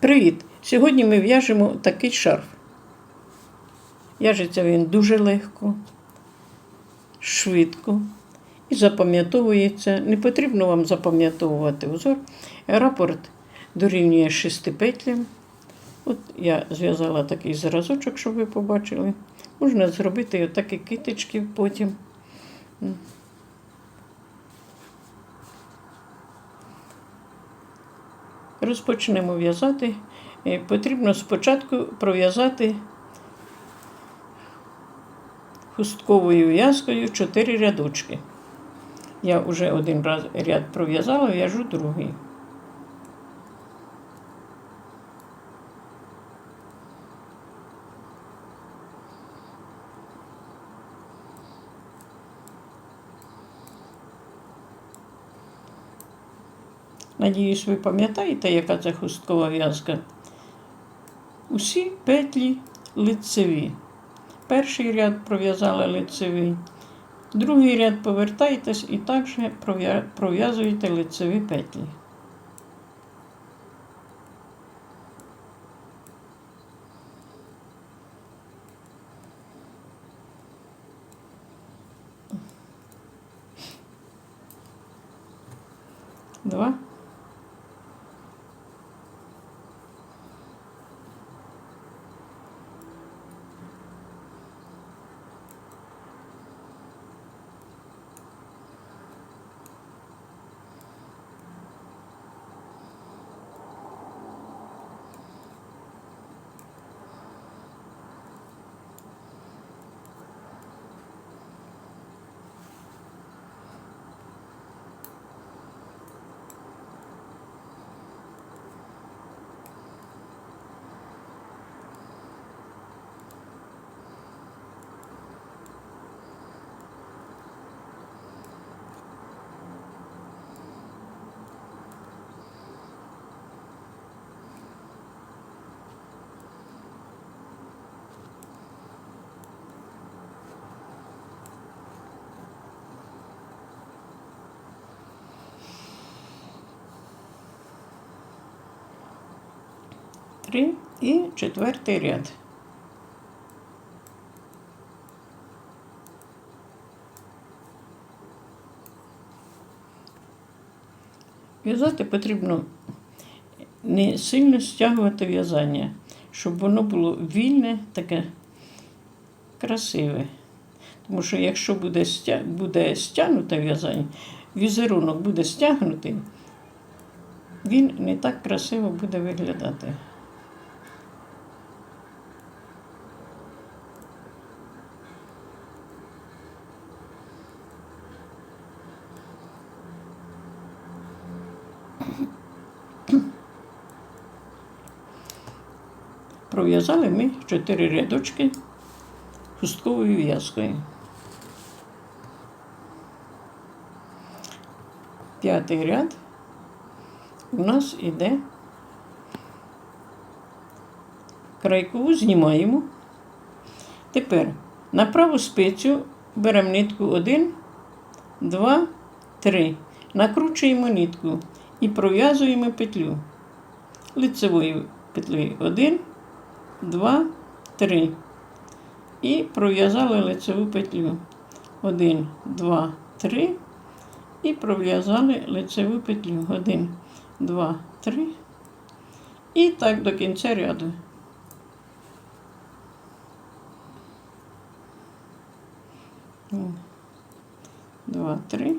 Привіт! Сьогодні ми в'яжемо такий шарф. В'яжеться він дуже легко, швидко і запам'ятовується. Не потрібно вам запам'ятовувати узор. Рапорт дорівнює 6 петлям. От я зв'язала такий зразочок, щоб ви побачили. Можна зробити отакі китички потім. Розпочнемо в'язати. Е, Потрібно спочатку пров'язати хустковою в'язкою 4 рядочки. Я вже один раз ряд пров'язала, в'яжу другий. Надіюсь, ви пам'ятаєте, яка це хусткова в'язка? Усі петлі лицеві. Перший ряд пров'язали лицевий, другий ряд повертаєтесь і також пров'я- пров'язуєте лицеві петлі. Два. Три і четвертий ряд. В'язати потрібно не сильно стягувати в'язання, щоб воно було вільне, таке красиве. Тому що якщо буде, стя... буде стягнуте в'язання, візерунок буде стягнутий, він не так красиво буде виглядати. Пров'язали ми 4 рядочки хустковою в'язкою. П'ятий ряд у нас іде крайкову знімаємо. Тепер на праву спицю беремо нитку 1, 2, 3. Накручуємо нитку і пров'язуємо петлю. Лицевою петлею 1, 2, 3. І пров'язали лицеву петлю. 1, 2, 3. І пров'язали лицеву петлю. 1, 2, 3. І так до кінця ряду. Два, три.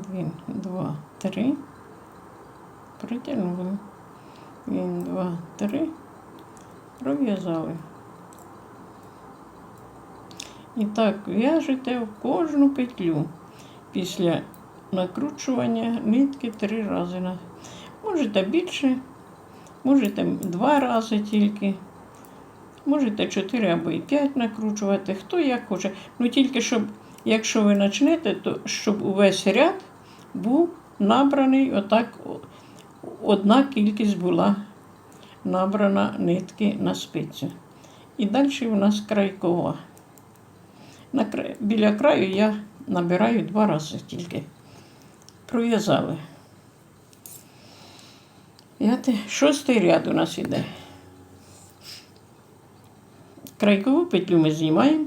Один, два, три. Притягнули. Один, два, три. пров'язали. І так в'яжете в кожну петлю після накручування нитки три рази. Можете більше, можете два рази тільки. Можете 4 або і 5 накручувати, хто як хоче. Ну тільки щоб, якщо ви почнете, то щоб увесь ряд був набраний, отак одна кількість була набрана нитки на спицю. І далі у нас крайкова. На біля краю я набираю два рази тільки. Пров'язали. Шостий ряд у нас іде. Крайкову петлю ми знімаємо.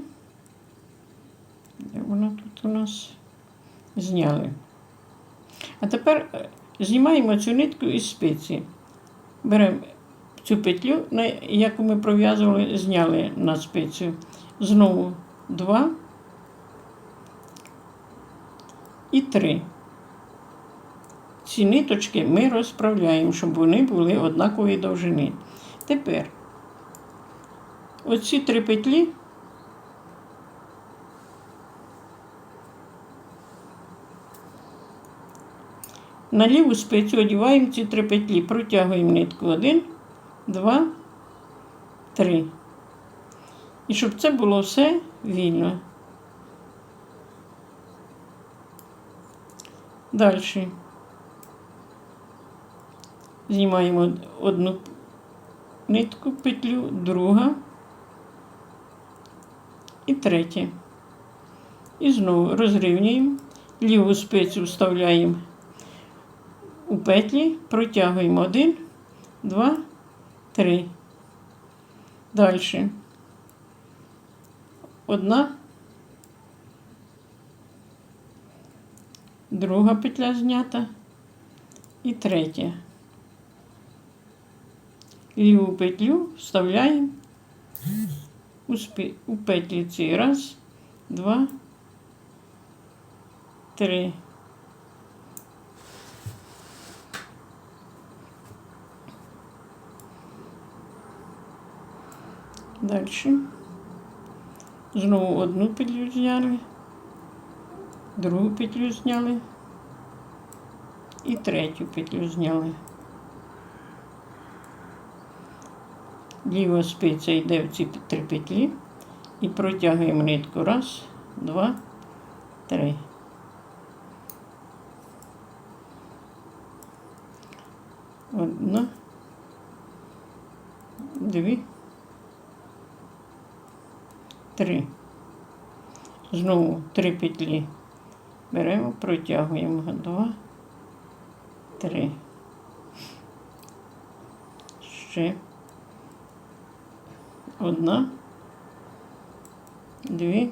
Де Вона тут у нас зняли. А тепер е, знімаємо цю нитку із спиці. Беремо цю петлю, яку ми пров'язували, зняли на спицю. Знову два і три. Ці ниточки ми розправляємо, щоб вони були однакової довжини. Тепер оці три петлі на ліву спицю одіваємо ці три петлі, протягуємо нитку один, два, три. І щоб це було все вільно. Далі. Знімаємо одну нитку, петлю, друга і третя. І знову розрівнюємо, ліву спицю вставляємо у петлі, протягуємо один, два, три. Далі. Одна, друга петля знята і третя. Ліву петлю вставляємо у петлі ці. Раз, два, три. Далі. Знову одну петлю зняли, другу петлю зняли і третю петлю зняли. Ліва спиця йде в ці три петлі і протягуємо нитку. Раз, два, три. Одна, дві, три. Знову три петлі. Беремо, протягуємо. Два, три. Ще. Одна, дві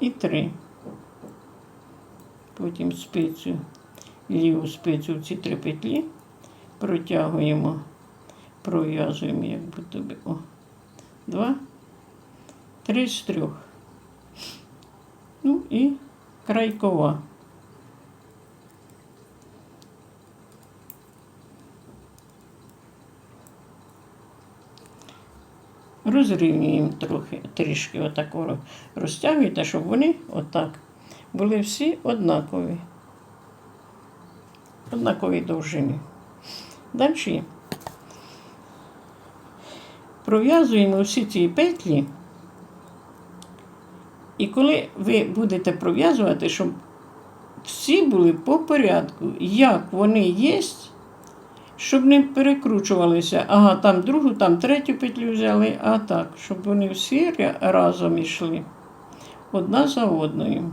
і три. Потім спицю, ліву спицю в ці три петлі протягуємо, пров'язуємо, як будто би. О, два, три з трьох. Ну і крайкова. розрівнюємо трохи, трішки отако розтягуєте, щоб вони отак були всі однакові. Однакові довжини. Далі пров'язуємо всі ці петлі. І коли ви будете пров'язувати, щоб всі були по порядку, як вони є, щоб не перекручувалися. Ага, там другу, там третю петлю взяли, а так, щоб вони всі разом йшли одна за одною.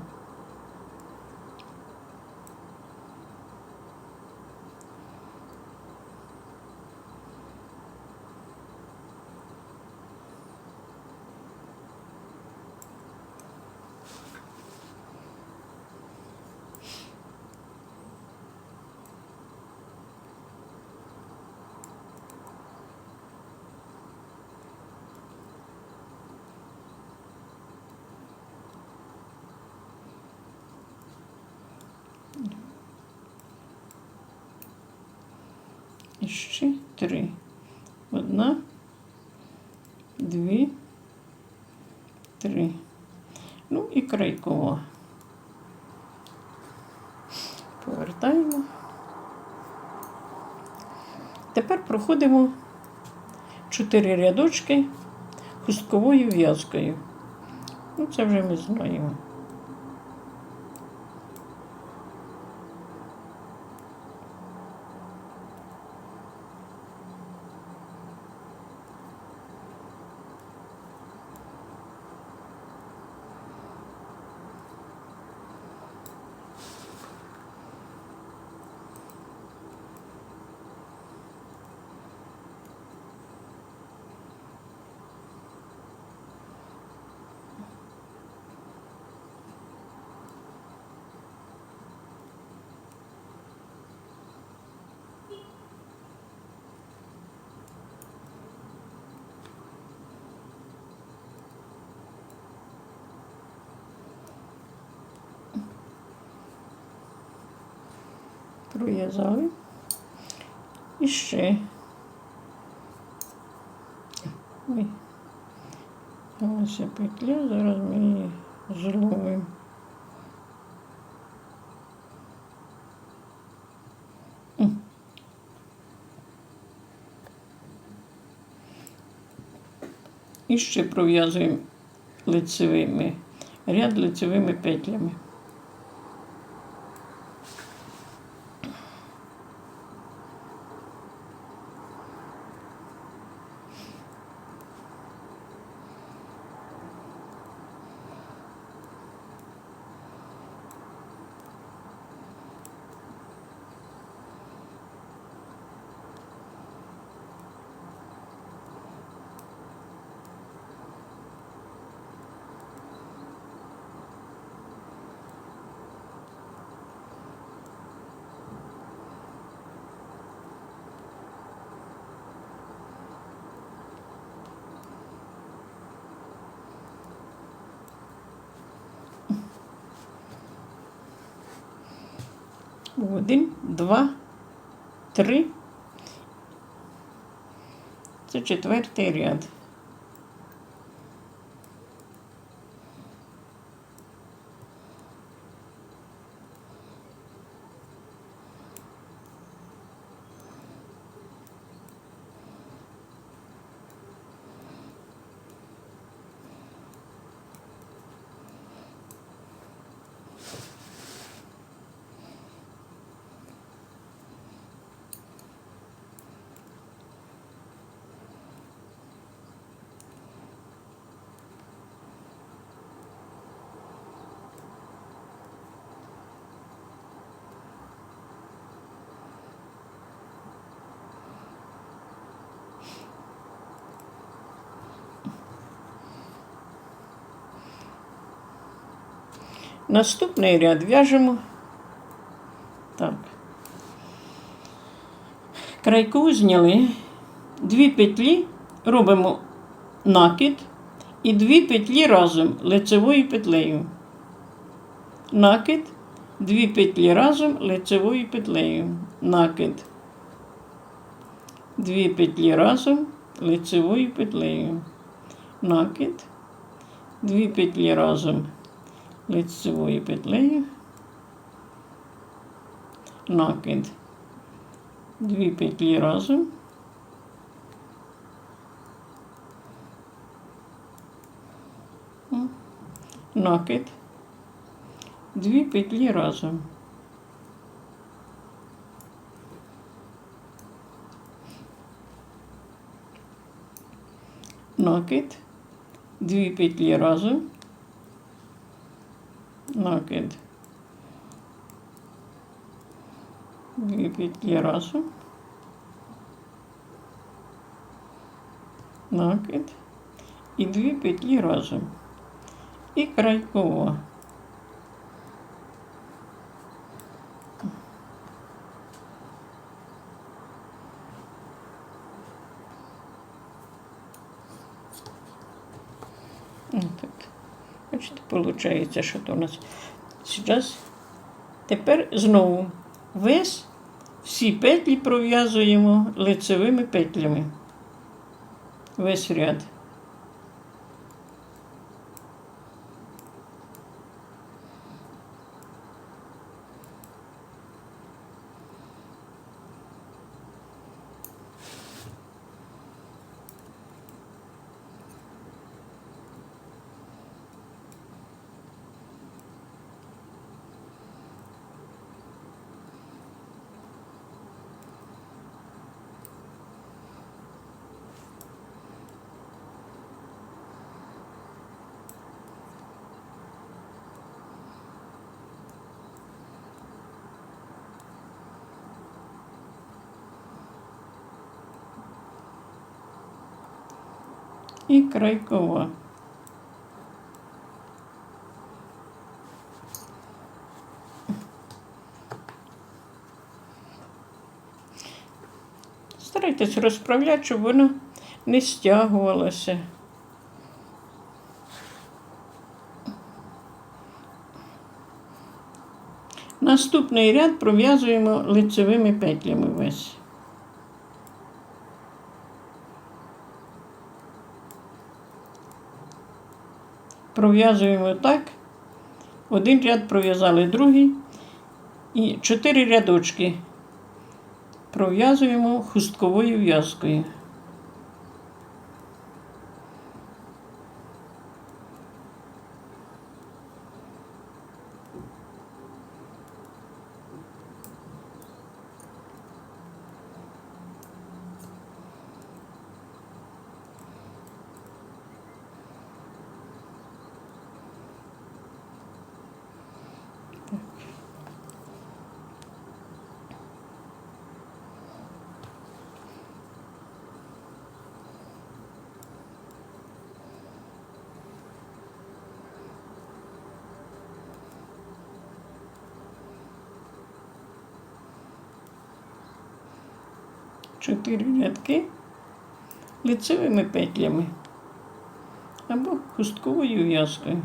Ще три. Одна, дві, три. Ну і крайкова. Повертаємо. Тепер проходимо чотири рядочки хустковою в'язкою. Ну, це вже ми знаємо. Пров'язали. І ще. Ой. Ось петля, зараз ми її зловимо. І ще пров'язуємо лицевими, ряд лицевими петлями. Один, два, три. Це четвертий ряд. Наступний ряд в'яжемо. Так. Крайку зняли, дві петлі робимо накид і дві петлі разом лицевою петлею. Накид, дві петлі разом лицевою петлею. Накид. Дві петлі разом лицевою петлею. Накид, дві петлі разом лицевою петлею, накид, дві петлі разом, накид, дві петлі разом. Накид, дві петлі разом накид. Дві петлі разом. Накид. І дві петлі разом. І крайкова. Так. Бачите, виходить, що то у нас зараз. Тепер знову весь Всі петлі пров'язуємо лицевими петлями. Весь ряд. І крайкова. Старайтесь розправляти, щоб воно не стягувалося. Наступний ряд пров'язуємо лицевими петлями весь. Пров'язуємо так. Один ряд пров'язали другий. І чотири рядочки пров'язуємо хустковою в'язкою. Чотири рядки лицевими петлями або хустковою в'язкою.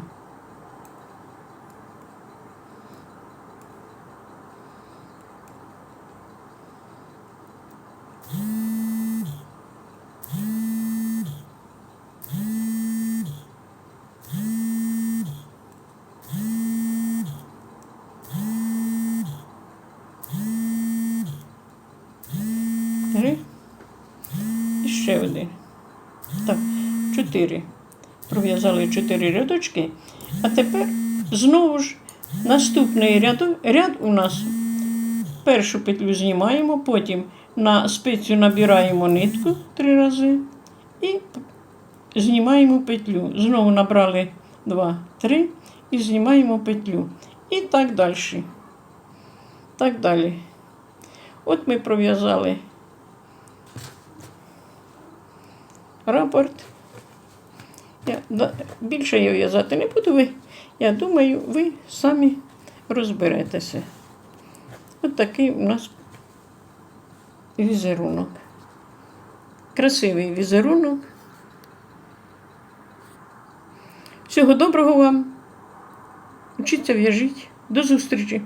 4. Пров'язали 4 рядочки. А тепер знову ж наступний ряд, ряд у нас першу петлю знімаємо, потім на спицю набираємо нитку три рази і знімаємо петлю. Знову набрали 2, 3 і знімаємо петлю. І так далі. Так далі. От ми пров'язали рапорт. Я, більше я в'язати не буду. Ви, я думаю, ви самі розберетеся. От такий у нас візерунок. Красивий візерунок. Всього доброго вам. Учіться в'яжіть. До зустрічі!